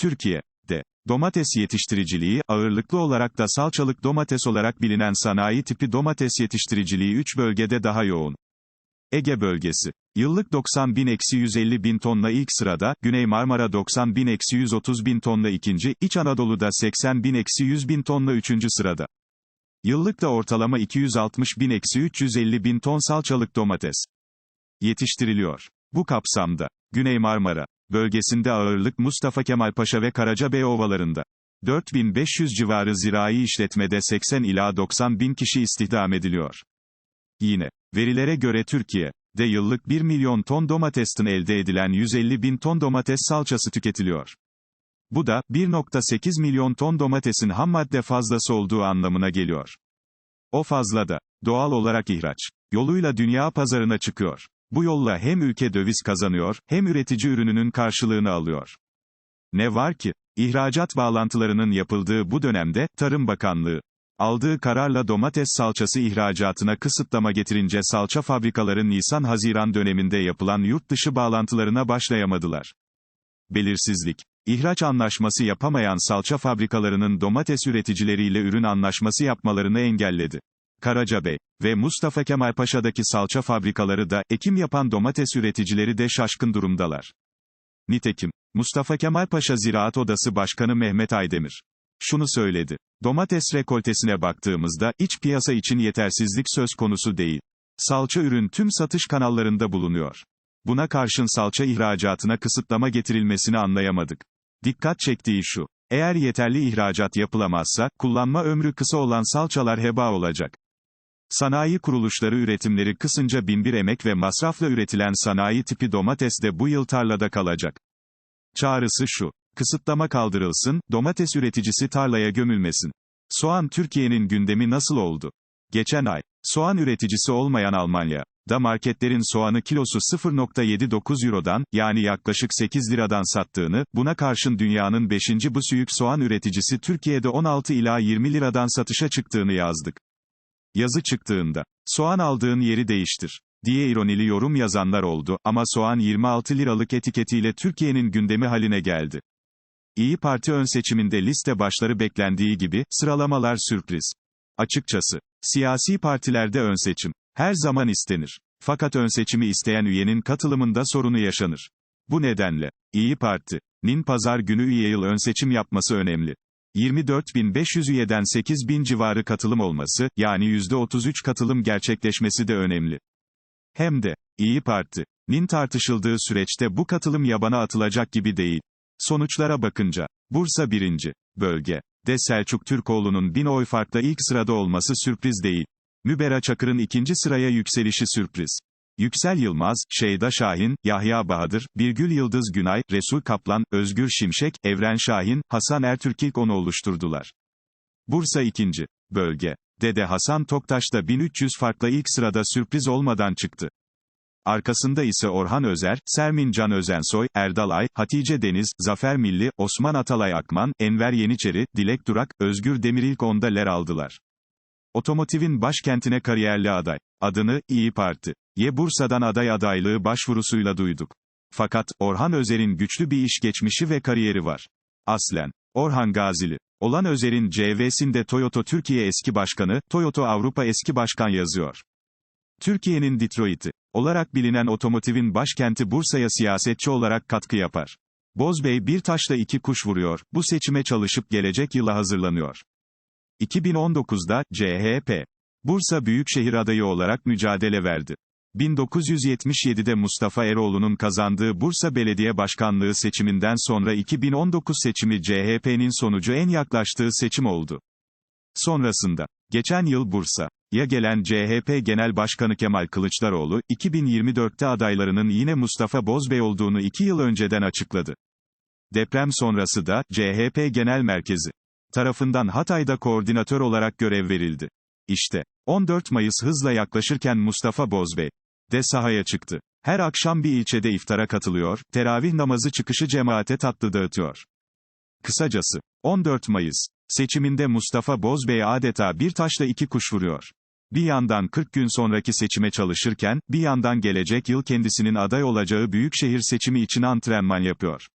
Türkiye'de domates yetiştiriciliği, ağırlıklı olarak da salçalık domates olarak bilinen sanayi tipi domates yetiştiriciliği 3 bölgede daha yoğun. Ege bölgesi. Yıllık 90 bin eksi 150 bin tonla ilk sırada, Güney Marmara 90 bin eksi 130 bin tonla ikinci, İç Anadolu'da 80 bin eksi 100 bin tonla üçüncü sırada. Yıllık da ortalama 260 bin eksi 350 bin ton salçalık domates yetiştiriliyor. Bu kapsamda, Güney Marmara bölgesinde ağırlık Mustafa Kemal Paşa ve Karacabey ovalarında. 4500 civarı zirai işletmede 80 ila 90 bin kişi istihdam ediliyor. Yine, verilere göre Türkiye'de yıllık 1 milyon ton domatesten elde edilen 150 bin ton domates salçası tüketiliyor. Bu da, 1.8 milyon ton domatesin ham madde fazlası olduğu anlamına geliyor. O fazla da, doğal olarak ihraç yoluyla dünya pazarına çıkıyor. Bu yolla hem ülke döviz kazanıyor, hem üretici ürününün karşılığını alıyor. Ne var ki, ihracat bağlantılarının yapıldığı bu dönemde, Tarım Bakanlığı, aldığı kararla domates salçası ihracatına kısıtlama getirince salça fabrikaları Nisan-Haziran döneminde yapılan yurt dışı bağlantılarına başlayamadılar. Belirsizlik, ihraç anlaşması yapamayan salça fabrikalarının domates üreticileriyle ürün anlaşması yapmalarını engelledi. Karacabey ve Mustafa Kemal Paşa'daki salça fabrikaları da, ekim yapan domates üreticileri de şaşkın durumdalar. Nitekim, Mustafa Kemal Paşa Ziraat Odası Başkanı Mehmet Aydemir, şunu söyledi. Domates rekoltesine baktığımızda, iç piyasa için yetersizlik söz konusu değil. Salça ürün tüm satış kanallarında bulunuyor. Buna karşın salça ihracatına kısıtlama getirilmesini anlayamadık. Dikkat çektiği şu. Eğer yeterli ihracat yapılamazsa, kullanma ömrü kısa olan salçalar heba olacak. Sanayi kuruluşları üretimleri kısınca binbir emek ve masrafla üretilen sanayi tipi domates de bu yıl tarlada kalacak. Çağrısı şu. Kısıtlama kaldırılsın, domates üreticisi tarlaya gömülmesin. Soğan Türkiye'nin gündemi nasıl oldu? Geçen ay, soğan üreticisi olmayan Almanya, da marketlerin soğanı kilosu 0.79 Euro'dan, yani yaklaşık 8 liradan sattığını, buna karşın dünyanın 5. bu büyük soğan üreticisi Türkiye'de 16 ila 20 liradan satışa çıktığını yazdık. Yazı çıktığında, soğan aldığın yeri değiştir diye ironili yorum yazanlar oldu ama soğan 26 liralık etiketiyle Türkiye'nin gündemi haline geldi. İyi Parti ön seçiminde liste başları beklendiği gibi, sıralamalar sürpriz. Açıkçası, siyasi partilerde ön seçim, her zaman istenir. Fakat ön seçimi isteyen üyenin katılımında sorunu yaşanır. Bu nedenle, İyi Parti'nin pazar günü üye yıl ön seçim yapması önemli. 24.500 üyeden 8.000 civarı katılım olması, yani %33 katılım gerçekleşmesi de önemli. Hem de, İyi Parti'nin tartışıldığı süreçte bu katılım yabana atılacak gibi değil. Sonuçlara bakınca, Bursa 1. bölge de Selçuk Türkoğlu'nun 1000 oy farkla ilk sırada olması sürpriz değil. Mübera Çakır'ın ikinci sıraya yükselişi sürpriz. Yüksel Yılmaz, Şeyda Şahin, Yahya Bahadır, Birgül Yıldız Günay, Resul Kaplan, Özgür Şimşek, Evren Şahin, Hasan Ertürk ilk onu oluşturdular. Bursa 2. bölge. Dede Hasan Toktaş da 1300 farkla ilk sırada sürpriz olmadan çıktı. Arkasında ise Orhan Özer, Sermin Can Özensoy, Erdal Ay, Hatice Deniz, Zafer Milli, Osman Atalay Akman, Enver Yeniçeri, Dilek Durak, Özgür Demir ilk onda ler aldılar. Otomotivin başkentine kariyerli aday. Adını, İyi Parti. Ye Bursa'dan aday adaylığı başvurusuyla duyduk. Fakat, Orhan Özer'in güçlü bir iş geçmişi ve kariyeri var. Aslen. Orhan Gazili. Olan Özer'in CV'sinde Toyota Türkiye eski başkanı, Toyota Avrupa eski başkan yazıyor. Türkiye'nin Detroit'i olarak bilinen otomotivin başkenti Bursa'ya siyasetçi olarak katkı yapar. Bozbey bir taşla iki kuş vuruyor, bu seçime çalışıp gelecek yıla hazırlanıyor. 2019'da, CHP, Bursa Büyükşehir adayı olarak mücadele verdi. 1977'de Mustafa Eroğlu'nun kazandığı Bursa Belediye Başkanlığı seçiminden sonra 2019 seçimi CHP'nin sonucu en yaklaştığı seçim oldu. Sonrasında, geçen yıl Bursa'ya gelen CHP Genel Başkanı Kemal Kılıçdaroğlu, 2024'te adaylarının yine Mustafa Bozbey olduğunu iki yıl önceden açıkladı. Deprem sonrası da, CHP Genel Merkezi tarafından Hatay'da koordinatör olarak görev verildi. İşte, 14 Mayıs hızla yaklaşırken Mustafa Bozbey de sahaya çıktı. Her akşam bir ilçede iftara katılıyor, teravih namazı çıkışı cemaate tatlı dağıtıyor. Kısacası, 14 Mayıs seçiminde Mustafa Bozbey adeta bir taşla iki kuş vuruyor. Bir yandan 40 gün sonraki seçime çalışırken, bir yandan gelecek yıl kendisinin aday olacağı büyükşehir seçimi için antrenman yapıyor.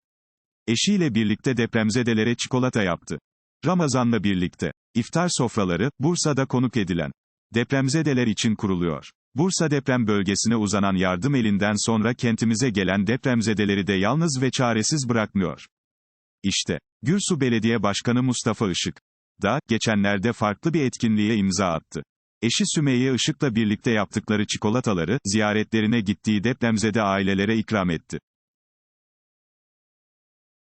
Eşiyle birlikte depremzedelere çikolata yaptı. Ramazan'la birlikte. İftar sofraları, Bursa'da konuk edilen. Depremzedeler için kuruluyor. Bursa deprem bölgesine uzanan yardım elinden sonra kentimize gelen depremzedeleri de yalnız ve çaresiz bırakmıyor. İşte, Gürsu Belediye Başkanı Mustafa Işık da, geçenlerde farklı bir etkinliğe imza attı. Eşi Sümeyye Işık'la birlikte yaptıkları çikolataları, ziyaretlerine gittiği depremzede ailelere ikram etti.